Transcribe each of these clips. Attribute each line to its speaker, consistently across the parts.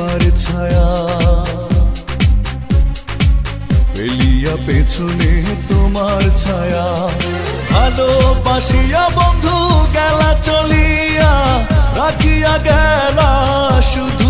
Speaker 1: তোমার ছায়া। ফেলিয়া পেছনে তোমার ছায়া। ভালোবাসিয়া বন্ধু গেলা চলিয়া রাখিয়া গেলা শুধু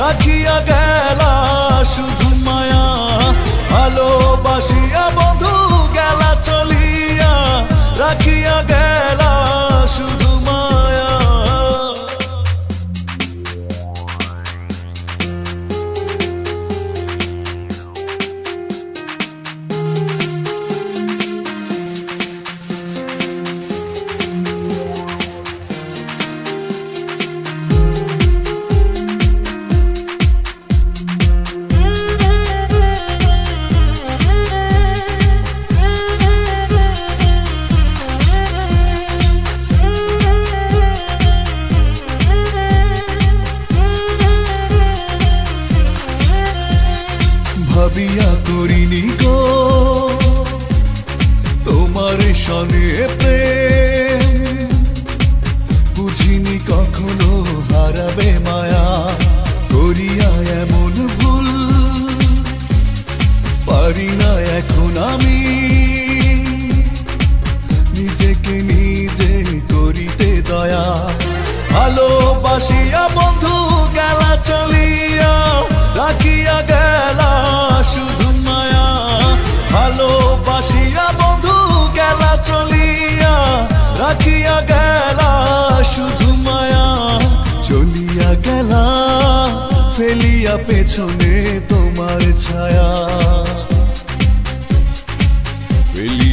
Speaker 1: রাখিয়া গেলা শুধু নিজেকে নিজে করিতে দয়া। ভালোবাসিয়া বন্ধু, গেলা চলিয়া, রাখিয়া গেলা শুধু মায়া। ভালোবাসিয়া বন্ধু, গেলা চলিয়া, রাখিয়া গেলা শুধু মায়া। চলিয়া গেলা, ফেলিয়া পেছনে তোমার ছায়া।